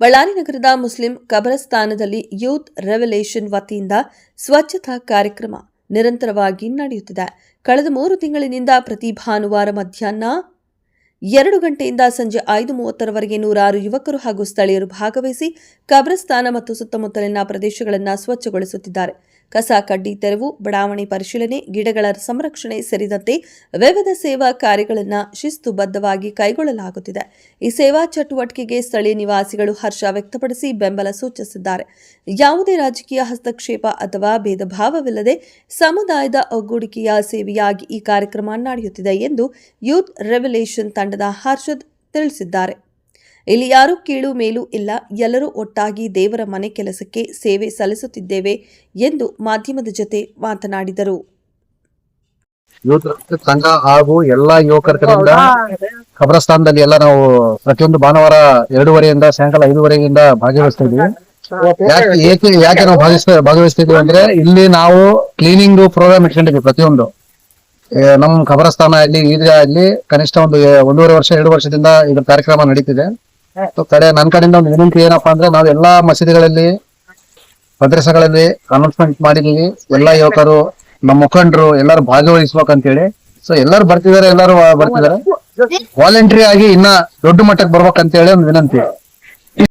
ಬಳ್ಳಾರಿ ನಗರದ Muslim ಕಬರಸ್ಥಾನದಲ್ಲಿ youth revolution ವತಿಯಿಂದ ಸ್ವಚ್ಛತಾ ಕಾರ್ಯಕ್ರಮ ನಿರಂತರವಾಗಿ ನಡೆಯುತ್ತಿದೆ. ಕಳೆದ ಮೂರು ತಿಂಗಳಿನಿಂದ ಪ್ರತಿ ಭಾನುವಾರ ಮಧ್ಯಾಹ್ನ ಎರಡು ಗಂಟೆಯಿಂದ ಸಂಜೆ ಐದು ಮೂವತ್ತರವರೆಗೆ ನೂರಾರು ಯುವಕರು ಹಾಗೂ ಸ್ಥಳೀಯರು ಭಾಗವಹಿಸಿ ಕಬ್ರಸ್ತಾನ ಮತ್ತು ಸುತ್ತಮುತ್ತಲಿನ ಪ್ರದೇಶಗಳನ್ನು ಸ್ವಚ್ಛಗೊಳಿಸುತ್ತಿದ್ದಾರೆ. ಕಸ, ಕಡ್ಡಿ ತೆರವು, ಬಡಾವಣೆ ಪರಿಶೀಲನೆ, ಗಿಡಗಳ ಸಂರಕ್ಷಣೆ ಸೇರಿದಂತೆ ವಿವಿಧ ಸೇವಾ ಕಾರ್ಯಗಳನ್ನು ಶಿಸ್ತುಬದ್ಧವಾಗಿ ಕೈಗೊಳ್ಳಲಾಗುತ್ತಿದೆ. ಈ ಸೇವಾ ಚಟುವಟಿಕೆಗೆ ಸ್ಥಳೀಯ ನಿವಾಸಿಗಳು ಹರ್ಷ ವ್ಯಕ್ತಪಡಿಸಿ ಬೆಂಬಲ ಸೂಚಿಸಿದ್ದಾರೆ. ಯಾವುದೇ ರಾಜಕೀಯ ಹಸ್ತಕ್ಷೇಪ ಅಥವಾ ಭೇದ ಭಾವವಿಲ್ಲದೆ ಸಮುದಾಯದ ಒಗ್ಗೂಡಿಕೆಯ ಸೇವೆಯಾಗಿ ಈ ಕಾರ್ಯಕ್ರಮ ನಡೆಯುತ್ತಿದೆ ಎಂದು ಯೂತ್ ರೆವಲ್ಯೂಷನ್ ತಂಡದ ಹರ್ಷದ್ ತಿಳಿಸಿದ್ದಾರೆ. ಇಲ್ಲಿ ಯಾರೂ ಕೀಳು ಮೇಲು ಇಲ್ಲ. ಎಲ್ಲರೂ ಒಟ್ಟಾಗಿ ದೇವರ ಮನೆ ಕೆಲಸಕ್ಕೆ ಸೇವೆ ಸಲ್ಲಿಸುತ್ತಿದ್ದೇವೆ ಎಂದು ಮಾಧ್ಯಮದ ಜೊತೆ ಮಾತನಾಡಿದರು. ಸಂಘ ಹಾಗೂ ಎಲ್ಲಾ ಯುವಕರ ಕಡೆಯಿಂದ ಕಬ್ರಸ್ಥಾನದಲ್ಲಿ ಎಲ್ಲ ನಾವು ಪ್ರತಿಯೊಂದು ಭಾನುವಾರ ಎರಡೂವರೆಯಿಂದ ಸಾಯಂಕಾಲ ಐದುವರೆಯಿಂದ ಭಾಗವಹಿಸ್ತಾ ಇದ್ದೀವಿ. ಯಾಕೆ ಏಕೆ ಯಾಕೆ ನಾವು ಭಾಗವಹಿಸ್ತಾ ಭಾಗವಹಿಸ್ತಿದೀವಿ ಅಂದ್ರೆ ಇಲ್ಲಿ ನಾವು ಕ್ಲೀನಿಂಗ್ ಪ್ರೋಗ್ರಾಮ್ ಇಟ್ಕೊಂಡಿದ್ವಿ ಪ್ರತಿಯೊಂದು. ನಮ್ ನಮ್ಮ ಕಬರಸ್ಥಾನ ಇಲ್ಲಿ ಈದ್ಗಾ ಇಲ್ಲಿ ಕನಿಷ್ಠ ಒಂದು ಒಂದೂವರೆ ವರ್ಷ ಎರಡು ವರ್ಷದಿಂದ ಇದ್ರ ಕಾರ್ಯಕ್ರಮ ನಡೀತಿದೆ. ಕಡೆ ನನ್ನ ಕಡೆಯಿಂದ ಒಂದು ವಿನಂತಿ ಏನಪ್ಪಾ ಅಂದ್ರೆ ನಾವು ಎಲ್ಲಾ ಮಸೀದಿಗಳಲ್ಲಿ ಮದ್ರಸಗಳಲ್ಲಿ ಅನೌನ್ಸ್ಮೆಂಟ್ ಮಾಡಿದೀವಿ. ಎಲ್ಲಾ ಯುವಕರು ನಮ್ಮ ಮುಖಂಡರು ಎಲ್ಲರೂ ಭಾಗವಹಿಸ್ಬೇಕಂತೇಳಿ. ಸೊ ಎಲ್ಲರೂ ಬರ್ತಿದಾರೆ ಎಲ್ಲರೂ ಬರ್ತಿದಾರೆ. ವಾಲಂಟ್ರಿ ಆಗಿ ಇನ್ನ ದೊಡ್ಡ ಮಟ್ಟಕ್ಕೆ ಬರ್ಬೇಕಂತೇಳಿ ಒಂದು ವಿನಂತಿ.